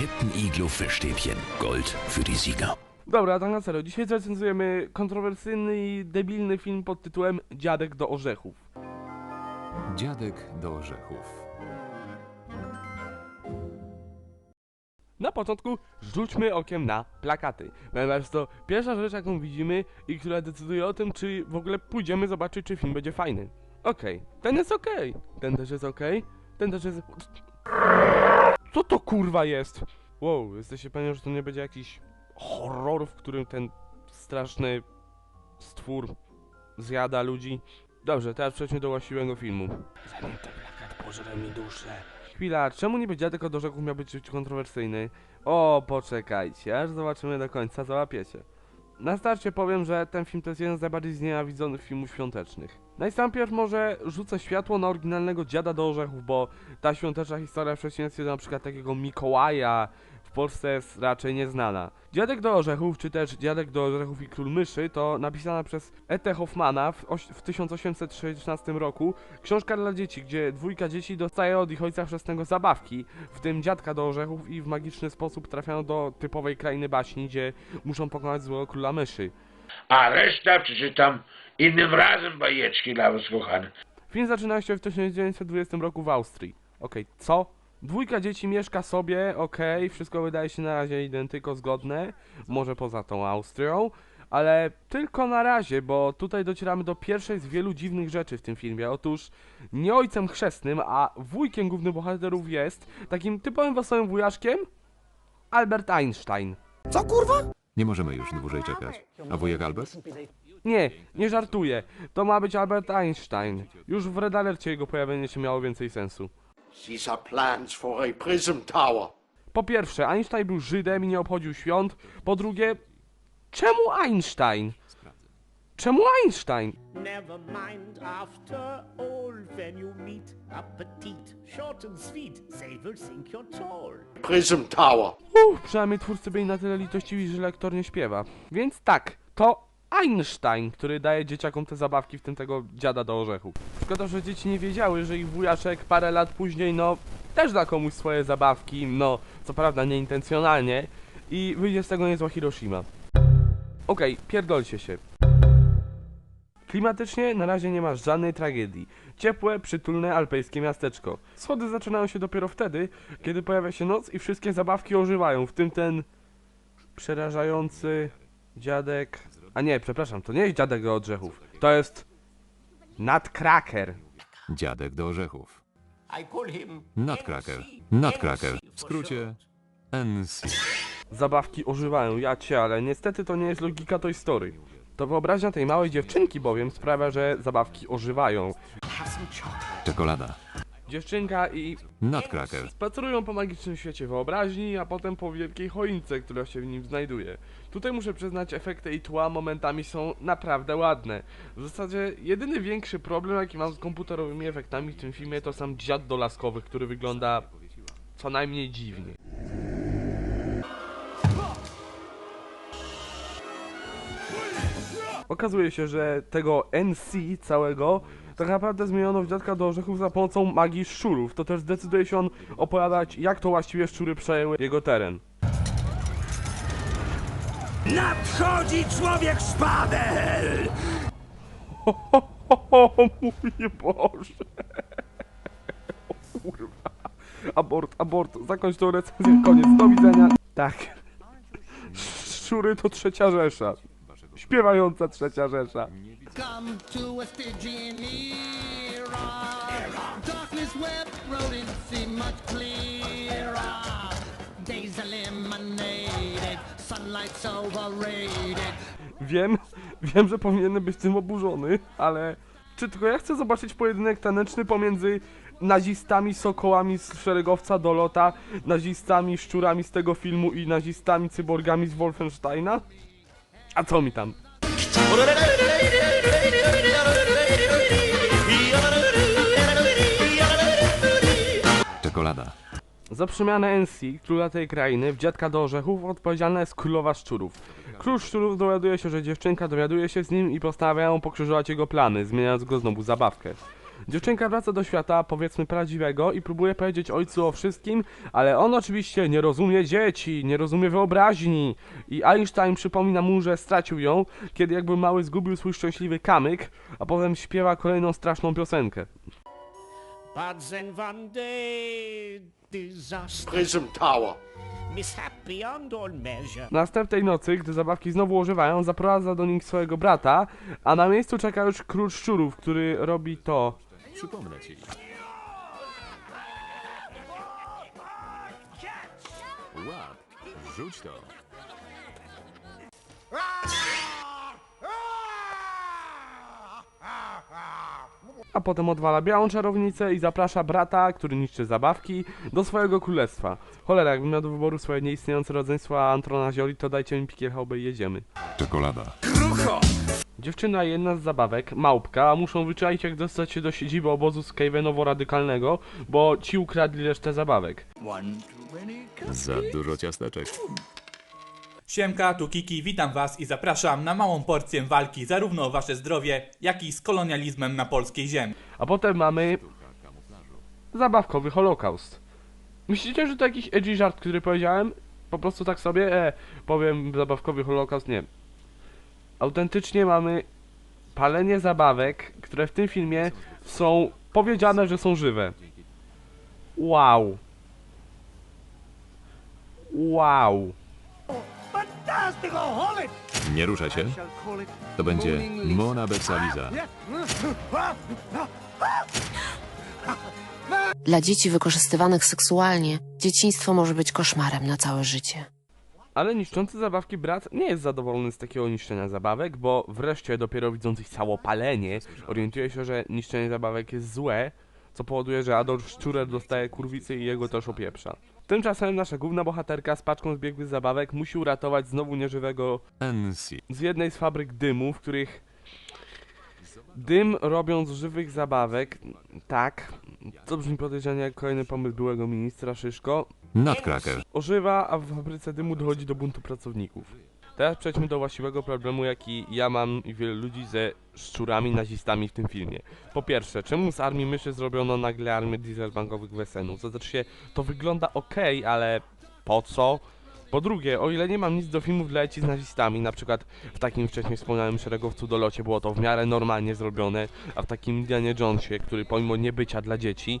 Ketteniglo Fischstäbchen. Gold für die Sieger. Dobra, tak na serio. Dzisiaj zrecenzujemy kontrowersyjny i debilny film pod tytułem Dziadek do orzechów. Dziadek do orzechów. Na początku rzućmy okiem na plakaty, ponieważ to pierwsza rzecz, jaką widzimy i która decyduje o tym, czy w ogóle pójdziemy zobaczyć, czy film będzie fajny. Okej, ten jest okej, ten też jest okej, ten też jest... Co to kurwa jest? Wow, jesteście pewni, że to nie będzie jakiś horror, w którym ten straszny stwór zjada ludzi? Dobrze, teraz przejdźmy do właściwego filmu. Zanim ten plakat pożre mi duszę. Chwila, czemu niby dziadek od orzechów miał być kontrowersyjny? O, poczekajcie, aż zobaczymy do końca, załapiecie. Na starcie powiem, że ten film to jest jeden z najbardziej znienawidzonych filmów świątecznych. Najpierw może rzucę światło na oryginalnego Dziada do Orzechów, bo ta świąteczna historia w przeciwieństwie do przykład takiego Mikołaja w Polsce jest raczej nieznana. Dziadek do Orzechów, czy też Dziadek do Orzechów i Król Myszy to napisana przez E.T. Hoffmana w, w 1816 roku książka dla dzieci, gdzie dwójka dzieci dostaje od ich ojca chrzestnego zabawki, w tym Dziadka do Orzechów i w magiczny sposób trafiają do typowej krainy baśni, gdzie muszą pokonać złego Króla Myszy. A reszta przeczytam innym razem bajeczki dla was, kochane. Film zaczyna się w 1920 roku w Austrii. Okej, co? Dwójka dzieci mieszka sobie, okej, wszystko wydaje się na razie identyko zgodne, może poza tą Austrią, ale tylko na razie, bo tutaj docieramy do pierwszej z wielu dziwnych rzeczy w tym filmie. Otóż nie ojcem chrzestnym, a wujkiem głównych bohaterów jest takim typowym wesołym wujaszkiem Albert Einstein. Nie możemy już dłużej czekać. A wujek Albert? Nie, nie żartuję. To ma być Albert Einstein. Już w Red Alercie jego pojawienie się miało więcej sensu. These are plans for a prism tower. Po pierwsze, Einstein był Żydem i nie obchodził świąt. Po drugie, czemu Einstein? Czemu Einstein? Never mind after all, when you meet a petite, short and sweet, they will think you're tall. Prism tower. Uff, przynajmniej twórcy byli na tyle litościwi, że lektor nie śpiewa. Więc tak, to Einstein, który daje dzieciakom te zabawki, w tym tego dziada do orzechów. Szkoda, że dzieci nie wiedziały, że ich wujaszek parę lat później, no, też da komuś swoje zabawki, no, co prawda nieintencjonalnie, i wyjdzie z tego niezła Hiroshima. Okej, pierdolcie się. Klimatycznie na razie nie ma żadnej tragedii. Ciepłe, przytulne alpejskie miasteczko. Schody zaczynają się dopiero wtedy, kiedy pojawia się noc i wszystkie zabawki ożywają, w tym ten przerażający dziadek. A nie, przepraszam, to nie jest dziadek do orzechów. To jest Nutcracker. Dziadek do orzechów. Nutcracker. Nutcracker. W skrócie NC. Zabawki ożywają, ja cię, ale niestety to nie jest logika Toy Story. To wyobraźnia tej małej dziewczynki bowiem sprawia, że zabawki ożywają. Czekolada. Dziewczynka i Nutcracker. Spacerują po magicznym świecie wyobraźni, a potem po wielkiej choince, która się w nim znajduje. Tutaj muszę przyznać, efekty i tła momentami są naprawdę ładne. W zasadzie jedyny większy problem, jaki mam z komputerowymi efektami w tym filmie, to sam dziad dolaskowy, który wygląda co najmniej dziwnie. Okazuje się, że tego NC całego tak naprawdę zmieniono w dziadka do orzechów za pomocą magii szczurów. To też zdecyduje się on opowiadać, jak to właściwie szczury przejęły jego teren. Nadchodzi człowiek szpadel! O mój Boże! O kurwa. Abort, abort, zakończ tą recenzję, koniec, do widzenia. Tak. Szczury to trzecia Rzesza. Śpiewająca trzecia Rzesza. Come to a Stygian era. Darkness wept, rodents see much clearer. Days eliminated, sunlight's overrated. Wiem, wiem, że powinienem być tym oburzony, ale czy tylko ja chcę zobaczyć pojedynek taneczny pomiędzy nazistami, sokołami z szeregowca do lota, nazistami, szczurami z tego filmu i nazistami, cyborgami z Wolfensteina? A co mi tam? Czekolada. Za przemianę NC, króla tej krainy, w dziadka do orzechów odpowiedzialna jest królowa szczurów. Król szczurów dowiaduje się, że dziewczynka dowiaduje się z nim i postanawia ją pokrzyżować jego plany, zmieniając go znowu zabawkę. Dziewczynka wraca do świata, powiedzmy prawdziwego i próbuje powiedzieć ojcu o wszystkim, ale on oczywiście nie rozumie dzieci, nie rozumie wyobraźni i Einstein przypomina mu, że stracił ją, kiedy jakby mały zgubił swój szczęśliwy kamyk, a potem śpiewa kolejną straszną piosenkę. But then one day, disaster, Prism Tower. Następnej nocy, gdy zabawki znowu ożywają, zaprowadza do nich swojego brata, a na miejscu czeka już król szczurów, który robi to. Przypomnę ci. Łap, rzuć to. A potem odwala białą czarownicę i zaprasza brata, który niszczy zabawki, do swojego królestwa. Cholera, jakbym miał do wyboru swoje nieistniejące rodzeństwo Antrona Zioli, to dajcie mi pikierchałbę i jedziemy. Czekolada. Dziewczyna i jedna z zabawek, małpka, muszą wyczaić jak dostać się do siedziby obozu Skavenowo-Radykalnego, bo ci ukradli resztę zabawek. Za dużo ciasteczek. Siemka, tu Kiki, witam was i zapraszam na małą porcję walki zarówno o wasze zdrowie, jak i z kolonializmem na polskiej ziemi. A potem mamy zabawkowy Holokaust. Myślicie, że to jakiś edgy żart, który powiedziałem? Po prostu tak sobie, e, powiem zabawkowy Holokaust, nie. Autentycznie mamy palenie zabawek, które w tym filmie są powiedziane, że są żywe. Wow. Wow. Nie ruszaj się. To będzie Mona Becaliza. Dla dzieci wykorzystywanych seksualnie dzieciństwo może być koszmarem na całe życie. Ale niszczący zabawki brat nie jest zadowolony z takiego niszczenia zabawek, bo wreszcie dopiero widząc ich całopalenie, orientuje się, że niszczenie zabawek jest złe, co powoduje, że Adolf Szczurer dostaje kurwicy i jego też opieprza. Tymczasem nasza główna bohaterka z paczką zbiegłych zabawek musi uratować znowu nieżywego NC. z jednej z fabryk dymu, w których dym robią z żywych zabawek, tak, to brzmi podejrzanie jak kolejny pomysł byłego ministra Szyszko, Nutcracker. ożywa, a w fabryce dymu dochodzi do buntu pracowników. Teraz przejdźmy do właściwego problemu, jaki ja mam i wielu ludzi ze szczurami nazistami w tym filmie. Po pierwsze, czemu z armii myszy zrobiono nagle armię dieselbankowych wesenów? To znaczy się, to wygląda ok, ale po co? Po drugie, o ile nie mam nic do filmów dla dzieci z nazistami, na przykład w takim wcześniej wspomnianym szeregowcu do locie było to w miarę normalnie zrobione, a w takim Indianie Jonesie, który pomimo niebycia dla dzieci,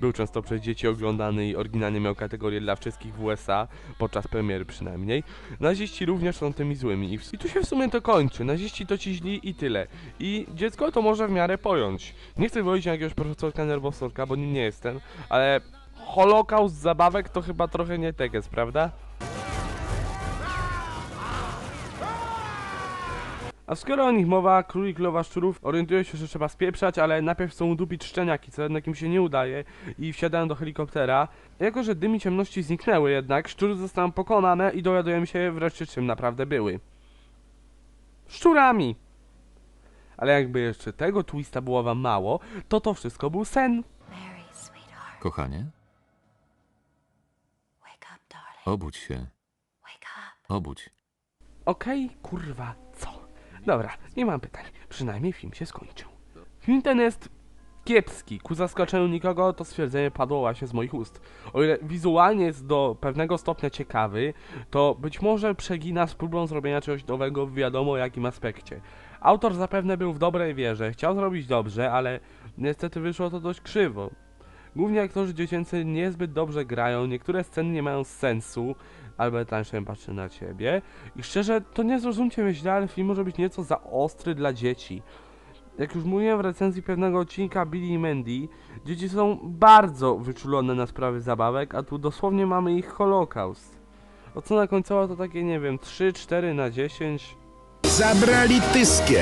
był często przez dzieci oglądany i oryginalnie miał kategorię dla wszystkich w USA, podczas premiery przynajmniej. Naziści również są tymi złymi i, w- i tu się w sumie to kończy. Naziści to ci źli i tyle. I dziecko to może w miarę pojąć. Nie chcę wyjść na jakiegoś profesorka nerwosorka, bo nim nie jestem, ale Holokaust zabawek to chyba trochę nie tekest, prawda? A skoro o nich mowa, królik lowa szczurów orientuje się, że trzeba spieprzać, ale najpierw chcą udupić szczeniaki, co jednak im się nie udaje i wsiadają do helikoptera. Jako, że dym i ciemności zniknęły jednak, szczury zostaną pokonane i dowiadujemy się wreszcie czym naprawdę były. Szczurami! Ale jakby jeszcze tego twista było wam mało, to to wszystko był sen. Kochanie, wake up, darling, obudź się. Obudź. Okej, kurwa, co? Dobra, nie mam pytań. Przynajmniej film się skończył. Film ten jest kiepski. Ku zaskoczeniu nikogo to stwierdzenie padło właśnie z moich ust. O ile wizualnie jest do pewnego stopnia ciekawy, to być może przegina z próbą zrobienia czegoś nowego w wiadomo jakim aspekcie. Autor zapewne był w dobrej wierze, chciał zrobić dobrze, ale niestety wyszło to dość krzywo. Głównie aktorzy dziecięcy niezbyt dobrze grają, niektóre sceny nie mają sensu, Albert Einstein patrzy na ciebie. I szczerze, to nie zrozumcie mnie źle, ale film może być nieco za ostry dla dzieci. Jak już mówiłem w recenzji pewnego odcinka Billy i Mandy, dzieci są bardzo wyczulone na sprawy zabawek, a tu dosłownie mamy ich holokaust. Ocena końcowa to takie, nie wiem, 3-4 na 10. Zabrali tyskie.